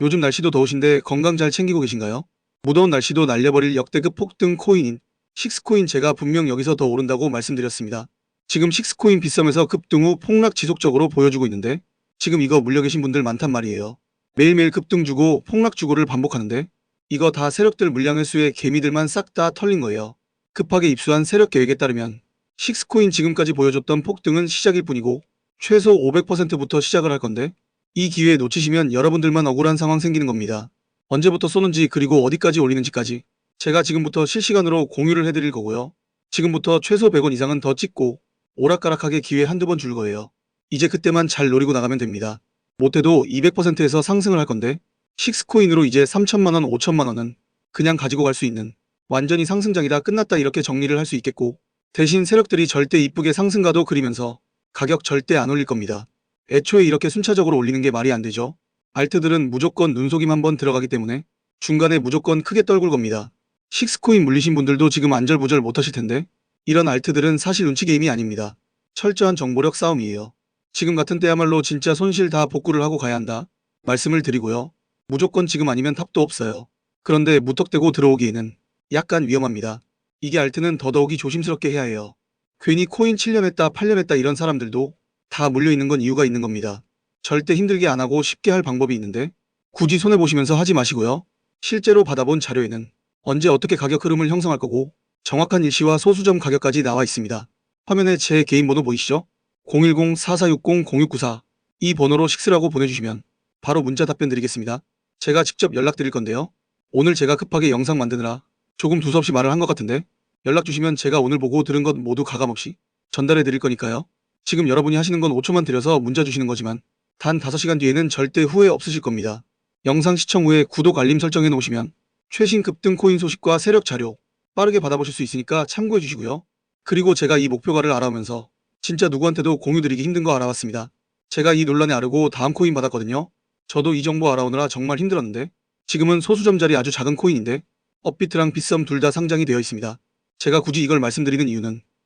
요즘 날씨도 더우신데 건강 잘 챙기고 계신가요? 무더운 날씨도 날려버릴 역대급 폭등 코인인 식스코인 제가 분명 여기서 더 오른다고 말씀드렸습니다. 지금 식스코인 비싸면서 급등 후 폭락 지속적으로 보여주고 있는데 지금 이거 물려 계신 분들 많단 말이에요. 매일매일 급등 주고 폭락 주고를 반복하는데 이거 다 세력들 물량을 수해 개미들만 싹 다 털린 거예요. 급하게 입수한 세력 계획에 따르면 식스코인 지금까지 보여줬던 폭등은 시작일 뿐이고 최소 500%부터 시작을 할 건데 이 기회 놓치시면 여러분들만 억울한 상황 생기는 겁니다. 언제부터 쏘는지 그리고 어디까지 올리는지까지 제가 지금부터 실시간으로 공유를 해드릴 거고요. 지금부터 최소 100원 이상은 더 찍고 오락가락하게 기회 한두 번 줄 거예요. 이제 그때만 잘 노리고 나가면 됩니다. 못해도 200%에서 상승을 할 건데 식스코인으로 이제 3천만원, 5천만원은 그냥 가지고 갈 수 있는 완전히 상승장이다 끝났다 이렇게 정리를 할 수 있겠고 대신 세력들이 절대 이쁘게 상승가도 그리면서 가격 절대 안 올릴 겁니다. 애초에 이렇게 순차적으로 올리는 게 말이 안 되죠. 알트들은 무조건 눈속임 한번 들어가기 때문에 중간에 무조건 크게 떨굴 겁니다. 식스코인 물리신 분들도 지금 안절부절 못하실 텐데 이런 알트들은 사실 눈치 게임이 아닙니다. 철저한 정보력 싸움이에요. 지금 같은 때야말로 진짜 손실 다 복구를 하고 가야 한다. 말씀을 드리고요. 무조건 지금 아니면 탑도 없어요. 그런데 무턱대고 들어오기에는 약간 위험합니다. 이게 알트는 더더욱이 조심스럽게 해야 해요. 괜히 코인 7년 했다 8년 했다 이런 사람들도 다 물려있는 건 이유가 있는 겁니다. 절대 힘들게 안 하고 쉽게 할 방법이 있는데 굳이 손해보시면서 하지 마시고요. 실제로 받아본 자료에는 언제 어떻게 가격 흐름을 형성할 거고 정확한 일시와 소수점 가격까지 나와 있습니다. 화면에 제 개인 번호 보이시죠? 010-4460-0694 이 번호로 식스라고 보내주시면 바로 문자 답변 드리겠습니다. 제가 직접 연락드릴 건데요. 오늘 제가 급하게 영상 만드느라 조금 두서없이 말을 한 것 같은데 연락 주시면 제가 오늘 보고 들은 것 모두 가감없이 전달해 드릴 거니까요. 지금 여러분이 하시는 건 5초만 들여서 문자 주시는 거지만 단 5시간 뒤에는 절대 후회 없으실 겁니다. 영상 시청 후에 구독 알림 설정해 놓으시면 최신 급등 코인 소식과 세력 자료 빠르게 받아보실 수 있으니까 참고해 주시고요. 그리고 제가 이 목표가를 알아오면서 진짜 누구한테도 공유드리기 힘든 거 알아봤습니다. 제가 이 논란에 아르고 다음 코인 받았거든요. 저도 이 정보 알아오느라 정말 힘들었는데 지금은 소수점짜리 아주 작은 코인인데 업비트랑 빗썸 둘 다 상장이 되어 있습니다. 제가 굳이 이걸 말씀드리는 이유는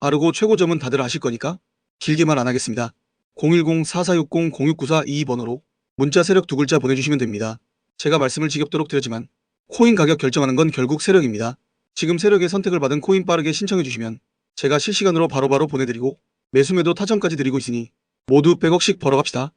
아르고 최고점은 다들 아실 거니까 길게 말안 하겠습니다. 010-4460-0694이 번호로 문자 세력 두 글자 보내주시면 됩니다. 제가 말씀을 지겹도록 드렸지만 코인 가격 결정하는 건 결국 세력입니다. 지금 세력의 선택을 받은 코인 빠르게 신청해 주시면 제가 실시간으로 바로바로 보내드리고 매수매도 타점까지 드리고 있으니 모두 100억씩 벌어갑시다.